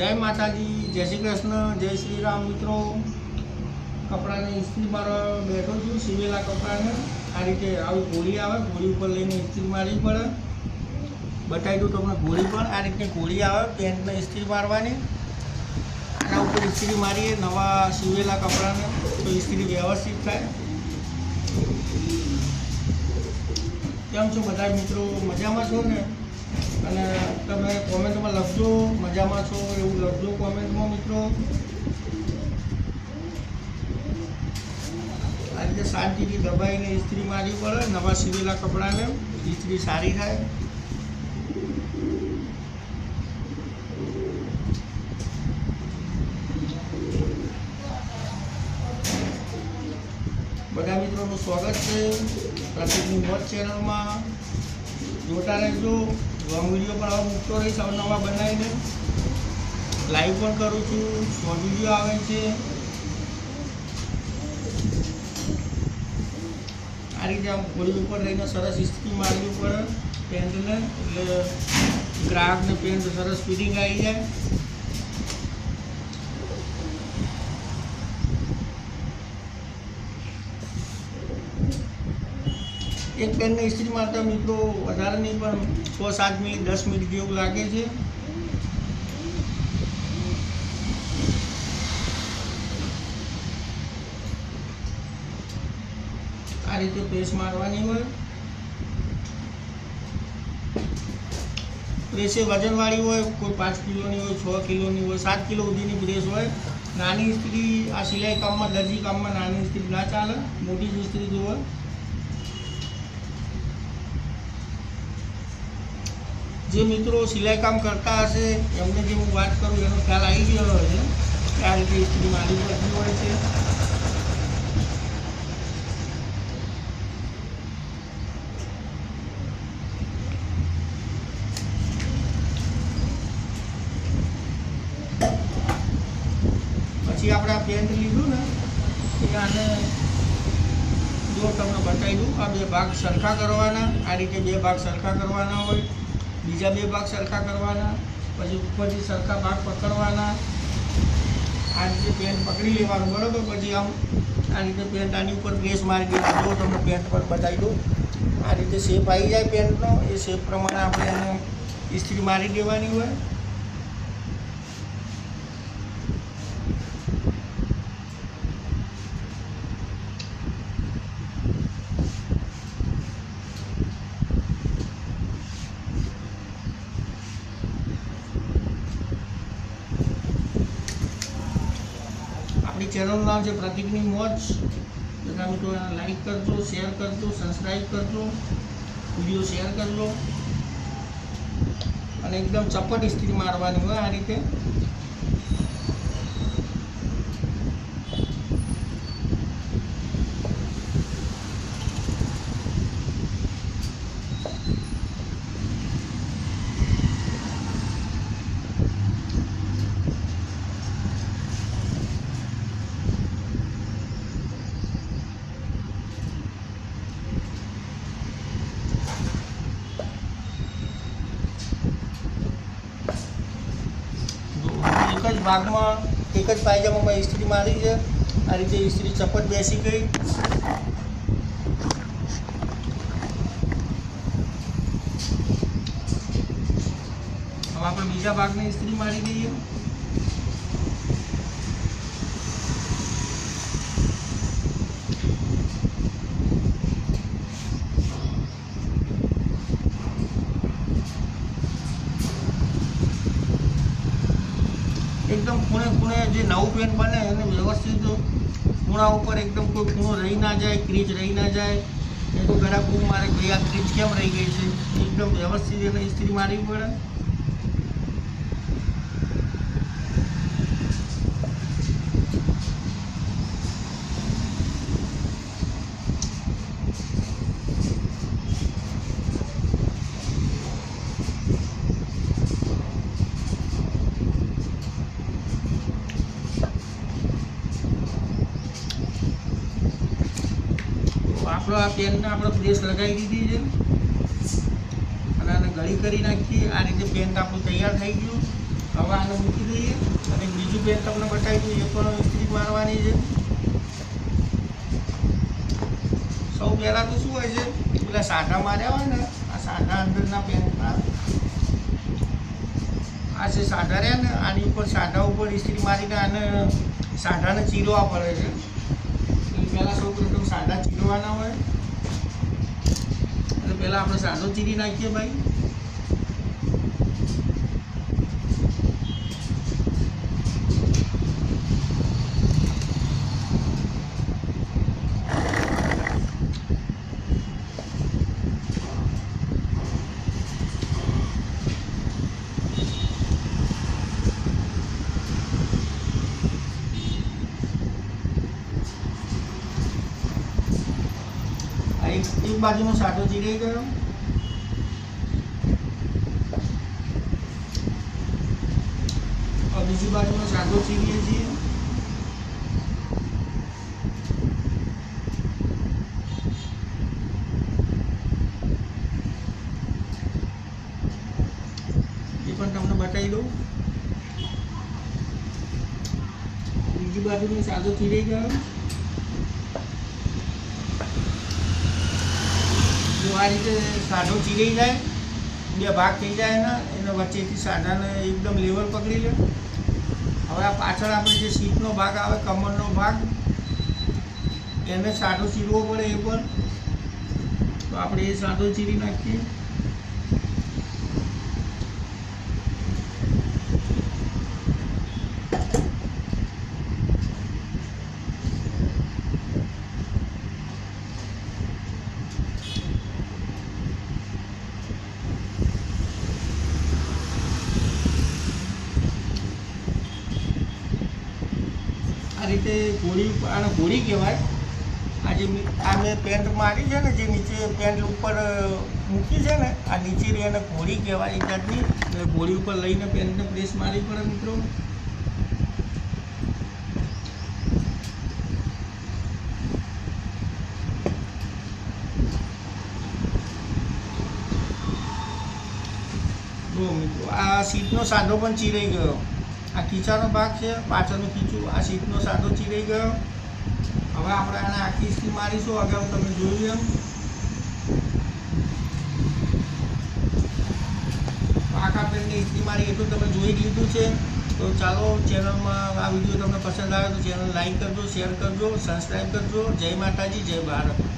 જય માતાજી, જય શ્રી કૃષ્ણ, જય શ્રી રામ મિત્રો. કપડાને ઇસ્ત્રી મારવા બેઠો છું, સીવેલા કપડાને. આ રીતે આવી ગોળી આવે, ગોળી ઉપર લઈને ઇસ્ત્રી મારવી પડે. બતાવી દઉં તમને ગોળી પણ. આ રીતની ગોળી આવે પેન્ટને ઇસ્ત્રી મારવાની. આના ઉપર ઇસ્ત્રી મારીએ, નવા સીવેલા કપડાને, તો ઇસ્ત્રી વ્યવસ્થિત થાય. કેમ છો બધા મિત્રો? મજામાં છો ને? કોમેન્ટમાં લખજો, મજામાં છો, એવું લખજો કોમેન્ટમાં મિત્રો. આ રીતે શાંતિથી દબાઈને ઇસ્ત્રી મારી પડે, નવા સીવેલા કપડાને ઇસ્ત્રી સારી થાય. બધા મિત્રોનું સ્વાગત છે પ્રતિકની મોજ ચેનલમાં. જોતા રહેજો. લોંગ વીડિયો પણ હવે મૂકતો રહીશ નવા બનાવીને. લાઈવ પણ કરું છું શોર્ટ વીડિયો આવે છે. આ રીતે આમ ગોળી ઉપર લઈને સરસ ઇસ્ત્રી મારવી પડે પેન્ટને એટલે ગ્રાહકને પેન્ટ સરસ ફિટિંગ આવી જાય. એક પેનને ઇસ્ત્રી મારતા મિત્રો વધારે નહીં, પણ છ સાત મિનિટ, દસ મિનિટ જેવું લાગે છે. આ રીતે પ્રેસ મારવાની હોય. પ્રેસ એ વજનવાળી હોય, કોઈ પાંચ કિલોની હોય, છ કિલોની હોય, સાત કિલો સુધીની પ્રેસ હોય. નાની ઇસ્ત્રી આ સિલાઈ કામમાં, દરજી કામમાં નાની ઇસ્ત્રી ના ચાલે, મોટી જ ઇસ્ત્રી જોવે. જે મિત્રો સિલાઈ કામ કરતા હશે, એમને જે હું વાત કરું, એનો ખ્યાલ આવી ગયો હશે કે આ રીતે ઇસ્ત્રી મારી પડતી હોય છે. પછી આપણે આ પેન્ટ લીધું ને, એ આને જો તમને બતાવી દઉં, આ બે ભાગ સરખા કરવાના, આ રીતે બે ભાગ સરખા કરવાના હોય. બીજા બે ભાગ સરખા કરવાના, પછી ઉપરથી સરખા ભાગ પકડવાના. આ રીતે પેન્ટ પકડી લેવાનું, બરાબર? પછી આમ આ રીતે પેન્ટ આની ઉપર પ્રેસ મારી દેવાનું જો તમને પેન્ટ પર બતાવી દઉં આ રીતે શેપ આવી જાય પેન્ટનો એ શેપ પ્રમાણે આપણે એને ઇસ્ત્રી મારી દેવાની હોય આપણી ચેનલનું નામ છે પ્રતિકની મોજ, બધા મિત્રો એને લાઈક કરજો શેર કરજો સબસ્ક્રાઈબ કરજો વીડિયો શેર કરજો. અને એકદમ ચપટ સ્ત્રી મારવાની હોય આ રીતે. ભાગમાં એક જ પાયજામામાં ઇસ્ત્રી મારી છે. આ રીતે ઇસ્ત્રી ચપટ બેસી ગઈ. હવે આપણે બીજા ભાગને ઇસ્ત્રી મારી દઈએ એકદમ ખૂણે ખૂણે જે નવું પેન બને એને વ્યવસ્થિત ખૂણા ઉપર એકદમ કોઈ ખૂણો રહી ના જાય, ક્રીચ રહી ના જાય. એ તો ઘણા ખૂબ મારે ભાઈ આ ક્રીચ કેમ રહી ગઈ છે? એકદમ વ્યવસ્થિત એને ઇસ્ત્રી મારવી પડે આપણો પેનને આપણે પ્રેસ લગાવી દીધી છે. અને આને ગળી કરી નાખીએ. આ રીતે પેન્ટ આપણું તૈયાર થઈ ગયું. હવે આને મૂકી દઈએ. અને બીજું પેન તમને બતાવી દઉં. એ પણ ઇસ્ત્રી મારવાની છે. સૌ પહેલાં તો શું હોય છે? પેલા સાધા માર્યા હોય ને, આ સાધા અંદરના પેન્ટના આ જે સાધા રહ્યા ને, આની ઉપર સાધા ઉપર ઇસ્ત્રી મારીને આને સાંધાને ચીરવા પડે છે. પહેલાં સૌ પ્રથમ સાધા ચીરવાના હોય. પહેલાં આપણે સાંધો ચીરી નાખીએ ભાઈ આ એક બાજુનો સાટો ચીરાઈ ગયો બીજી બાજુનો સાટો ચીરીએ છીએ. એ પણ તમને બતાવી દઉં. બીજી બાજુનો સાદો ચીરાઈ ગયો આ રીતે સાઢો ચીરાઈ જાય, બે ભાગ થઈ જાય ને એના વચ્ચેથી સાઢાને એકદમ લેવલ પકડી લે. હવે આ પાછળ આપણે જે સીટનો ભાગ આવે, કમરનો ભાગ, એને સાઢો ચીરવો પડે એ પણ તો આપણે એ સાઢો ચીરી નાખીએ આ ઘોડી આને ઘોડી કહેવાય. આ જે આ મેં પેન્ટ મારી છે ને, જે નીચે પેન્ટ ઉપર મૂકી છે ને, આ નીચે રહી એને ઘોડી કહેવાય એ જાતની. ઘોડી ઉપર લઈને પેન્ટને પ્રેસ મારી પડે મિત્રો. મિત્રો, આ સીટનો સાંધો પણ ચીરાઈ ગયો. આ ખીચાનો ભાગ છે, પાછળનું ખીચું. આ સીટનો સાદો ચીરાઈ ગયો. હવે આપણે આને આખી ઇસ્ત્રી મારીશું. અગાઉ તમે જોયું એમ આખા પેનની ઇસ્ત્રી મારી એટલું તમે જોઈ જ લીધું છે. તો ચાલો ચેનલમાં આ વીડિયો તમને પસંદ આવે તો ચેનલ લાઈક કરજો, શેર કરજો સબસ્ક્રાઈબ કરજો. જય માતાજી, જય ભારત.